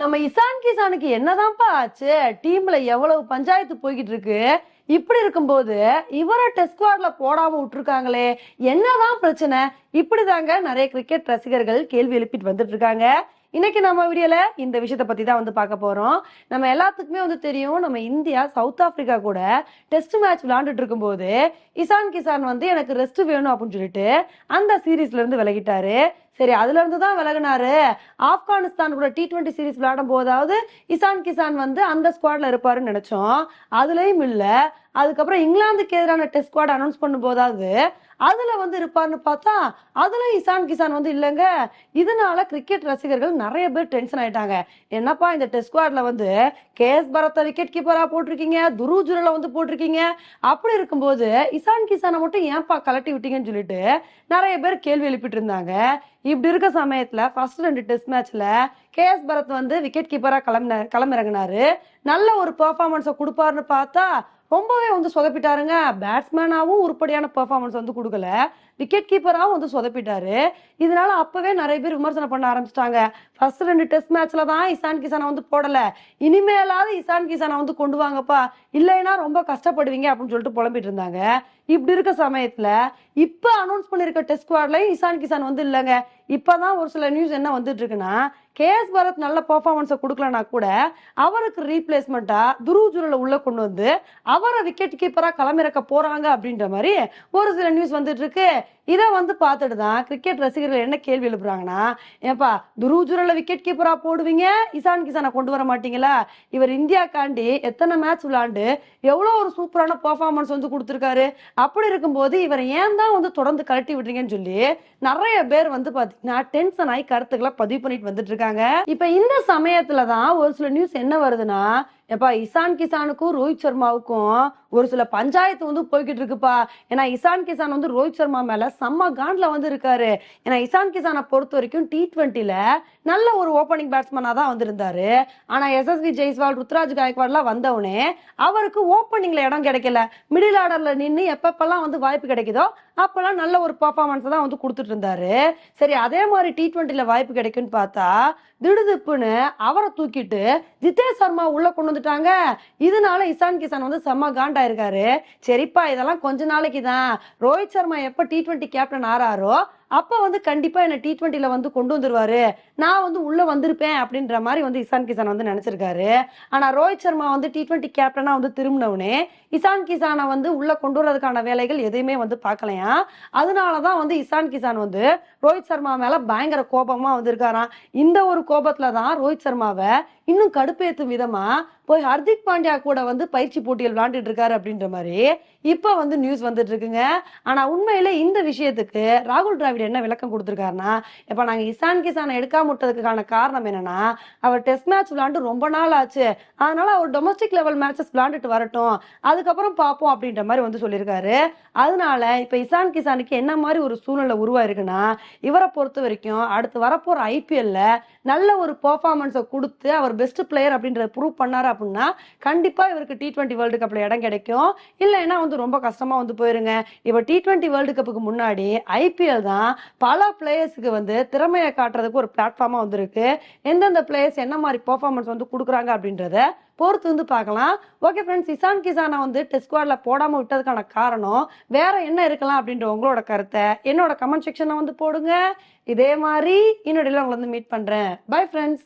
நம்ம இசான் கிசானுக்கு என்னதான்ப்பா ஆச்சு? டீம்ல எவ்வளவு பஞ்சாயத்து போய்கிட்டு இருக்கு இப்படி இருக்கும்போது இவரை டெஸ்ட் ஸ்குவாட்ல போடாம விட்டுருக்காங்களே என்னதான் பிரச்சனை? இப்படிதாங்க நிறைய கிரிக்கெட் ரசிகர்கள் கேள்வி எழுப்பிட்டு வந்துட்டு இருக்காங்க இன்னைக்கு நம்ம வீடியோல இந்த விஷயத்த பத்தி தான் வந்து பார்க்க போறோம். நம்ம எல்லாத்துக்குமே வந்து தெரியும் நம்ம இந்தியா சவுத் ஆப்பிரிக்கா கூட டெஸ்ட் மேட்ச் விளையாண்டுட்டு இருக்கும்போது இசான் கிசான் வந்து எனக்கு ரெஸ்ட் வேணும் அப்படின்னு சொல்லிட்டு அந்த சீரீஸ்ல இருந்து விலகிட்டாரு. சரி அதுல இருந்து தான் விலகினாரு. ஆப்கானிஸ்தான் கூட டி டுவெண்ட்டி சீரிஸ் விளையாடும் போதாவது இசான் கிசான் வந்து அந்த ஸ்குவாட்ல இருப்பாருன்னு நினைச்சோம். அதுலயும் இல்ல. அதுக்கப்புறம் இங்கிலாந்துக்கு எதிரான டெஸ்ட் ஸ்குவாட் அனௌன்ஸ் பண்ணும் போதாவது அதுல வந்து இருப்பாருன்னு பார்த்தா அதுல இசான் கிசான் வந்து இல்லைங்க. இதனால கிரிக்கெட் ரசிகர்கள் நிறைய பேர் டென்ஷன் ஆயிட்டாங்க. என்னப்பா இந்த டெஸ்ட் ஸ்குவாட்ல வந்து கே எஸ் பரத்தை விக்கெட் கீப்பரா போட்டிருக்கீங்க? துரு ஜுரல வந்து போட்டிருக்கீங்க? அப்படி இருக்கும்போது இசான் கிசானை மட்டும் ஏன்பா கலட்டி விட்டீங்கன்னு சொல்லிட்டு நிறைய பேர் கேள்வி எழுப்பிட்டு இருந்தாங்க. இப்படி இருக்க சமயத்தில் ஃபர்ஸ்ட் ரெண்டு டெஸ்ட் மேட்ச்சில் கேஎஸ் பரத் வந்து விக்கெட் கீப்பராக கிளம்பின கிளம்பிறங்கினாரு. நல்ல ஒரு பெர்ஃபார்மன்ஸை கொடுப்பாருன்னு பார்த்தா ரொம்பவே வந்து சொதப்பிட்டாருங்க. பேட்ஸ்மேனாகவும் உருப்படியான பெர்ஃபார்மன்ஸ் வந்து கொடுக்கல. விக்கெட் கீப்பராகவும் வந்து சொதப்பிட்டாரு. இதனால அப்பவே நிறைய பேர் விமர்சனம் பண்ண ஆரம்பிச்சிட்டாங்க. ஃபர்ஸ்ட் ரெண்டு டெஸ்ட் மேட்ச்ல தான் இசான் கிசானை வந்து போடல. இனிமேலாவது இசான் கிசானை வந்து கொண்டு வாங்கப்பா. இல்லைன்னா ரொம்ப கஷ்டப்படுவீங்க அப்படின்னு சொல்லிட்டு புலம்பிட்டு இருந்தாங்க. இப்படி இருக்க சமயத்துல இப்ப அனௌன்ஸ் பண்ணிருக்க டெஸ்ட் ஸ்குவாட்லயும் இசான் கிசான் வந்து இல்லைங்க. இப்பதான் ஒரு சில நியூஸ் என்ன வந்துட்டு இருக்குன்னா கேஎஸ் பரத் நல்ல பர்ஃபார்மன்ஸை கொடுக்கலனா கூட அவருக்கு ரீப்ளேஸ்மெண்ட்டாக துருவ் ஜுரலை உள்ள கொண்டு வந்து அவரை விக்கெட் கீப்பராக களமிறக்க போகிறாங்க அப்படின்ற மாதிரி ஒரு சில நியூஸ் வந்துட்டு இருக்கு. இதை வந்து பார்த்துட்டு தான் கிரிக்கெட் ரசிகர்கள் என்ன கேள்வி எழுப்புறாங்கன்னா ஏப்பா துருவ் விக்கெட் கீப்பரா போடுவீங்க? இசான் கிசானை கொண்டு வர மாட்டீங்களா? இவர் இந்தியாக்காண்டி எத்தனை மேட்ச் விளாண்டு எவ்வளோ ஒரு சூப்பரான பெர்ஃபார்மன்ஸ் வந்து கொடுத்துருக்காரு? அப்படி இருக்கும்போது இவரை ஏன் தான் வந்து தொடர்ந்து கழட்டி விடுறீங்கன்னு சொல்லி நிறைய பேர் வந்து பார்த்தீங்கன்னா டென்ஷன் ஆகி கருத்துக்களை பதிவு பண்ணிட்டு வந்துட்டு இருக்காங்க. இப்போ இந்த சமயத்துல தான் ஒரு சில நியூஸ் என்ன வருதுன்னா எப்பா இசான் கிசானுக்கும் ரோஹித் சர்மாவுக்கும் ஒரு சில பஞ்சாயத்து வந்து போய்கிட்டு இருக்குப்பா. ஏன்னா இசான் கிசான் வந்து ரோஹித் சர்மா மேல செம்ம காண்ட்ல வந்து இருக்காரு. ஏன்னா இசான் கிசானை பொறுத்த வரைக்கும் டி ட்வெண்ட்டில நல்ல ஒரு ஓப்பனிங் பேட்ஸ்மேனா தான் வந்திருந்தாரு. ஆனா எஸ்எஸ்வி ஜெய்ஸ்வால் ருத்ராஜ் காயக்வாட்லாம் வந்தவனே அவருக்கு ஓப்பனிங்ல இடம் கிடைக்கல. மிடில் ஆர்டர்ல நின்று எப்பப்பெல்லாம் வந்து வாய்ப்பு கிடைக்குதோ அப்பெல்லாம் நல்ல ஒரு பர்ஃபார்மன்ஸ் தான் வந்து கொடுத்துட்டு இருந்தாரு. சரி அதே மாதிரி டி ட்வெண்ட்டில வாய்ப்பு கிடைக்கும்னு பார்த்தா திடுதிப்புன்னு அவரை தூக்கிட்டு ஜிதேஷ் சர்மா உள்ள கொண்டு வந்துட்டாங்க. இதனால இசான் கிசான் வந்து செம்ம காண்டாயிருக்காரு. சரிப்பா இதெல்லாம் கொஞ்ச நாளைக்கு தான் ரோஹித் சர்மா எப்ப டி டுவெண்ட்டி கேப்டன் ஆறாரோ அப்போ வந்து கண்டிப்பாக என்னை டி ட்வெண்ட்டியில் வந்து கொண்டு வந்துருவாரு. நான் வந்து உள்ளே வந்திருப்பேன் அப்படின்ற மாதிரி வந்து இசான் கிசான் வந்து நினச்சிருக்காரு. ஆனால் ரோஹித் சர்மா வந்து டி டுவெண்ட்டி கேப்டனாக வந்து திரும்பினவுனே இசான் கிசானை வந்து உள்ளே கொண்டு வரதுக்கான வேலைகள் எதையுமே வந்து பார்க்கலையா? அதனால தான் வந்து இசான் கிசான் வந்து ரோஹித் சர்மா மேலே பயங்கர கோபமாக வந்து இருக்காராம். இந்த ஒரு கோபத்தில் தான் ரோஹித் சர்மாவை இன்னும் கடுப்பேற்றும் விதமாக போய் ஹர்திக் பாண்டியா கூட வந்து பயிற்சி போட்டியில் விளையாண்டுட்டு இருக்காரு அப்படின்ற மாதிரி இப்போ வந்து நியூஸ் வந்துட்டு இருக்குங்க. ஆனால் உண்மையில இந்த விஷயத்துக்கு ராகுல் டிராவிட் என்ன விளக்கம் கொடுத்துருக்காருன்னா இப்போ நாங்கள் இசான் கிசானை எடுக்காம விட்டதுக்கான காரணம் என்னன்னா அவர் டெஸ்ட் மேட்ச் விளாண்டு ரொம்ப நாள் ஆச்சு. அதனால அவர் டொமஸ்டிக் லெவல் மேட்சஸ் விளாண்டுட்டு வரட்டும். அதுக்கப்புறம் பார்ப்போம் அப்படின்ற மாதிரி வந்து சொல்லியிருக்காரு. அதனால இப்போ இசான் கிசானுக்கு என்ன மாதிரி ஒரு சூழ்நிலை உருவாயிருக்குன்னா இவரை பொறுத்த வரைக்கும் அடுத்து வரப்போற ஐபிஎல்ல நல்ல ஒரு பெர்ஃபார்மன்ஸை கொடுத்து அவர் பெஸ்ட் பிளேயர் அப்படின்றத ப்ரூவ் பண்ணார் அப்படின்னா கண்டிப்பாக இவருக்கு டி டுவெண்ட்டி வேர்ல்டு கப்பில் இடம் கிடைக்கும். இல்லைன்னா வந்து ரொம்ப கஷ்டமாக வந்து போயிருங்க. இப்போ டி டுவெண்ட்டி வேர்ல்டு கப்புக்கு முன்னாடி ஐபிஎல் தான் பல பிளேயர்ஸுக்கு வந்து திறமையை காட்டுறதுக்கு ஒரு பிளாட்ஃபார்மா வந்திருக்கு. எந்தெந்த பிளேயர்ஸ் என்ன மாதிரி பெர்ஃபார்மன்ஸ் வந்து கொடுக்குறாங்க அப்படின்றத பொறுத்து வந்து பார்க்கலாம். ஓகே ஃப்ரெண்ட்ஸ் இசான் கிசானை வந்து டெஸ்ட் ஸ்குவாடில் போடாமல் விட்டதுக்கான காரணம் வேற என்ன இருக்கலாம் அப்படின்ற உங்களோட கருத்தை என்னோட கமெண்ட் செக்ஷனை வந்து போடுங்க. இதே மாதிரி இன்னொடையில் உங்களை வந்து மீட் பண்ணுறேன் பை ஃப்ரெண்ட்ஸ்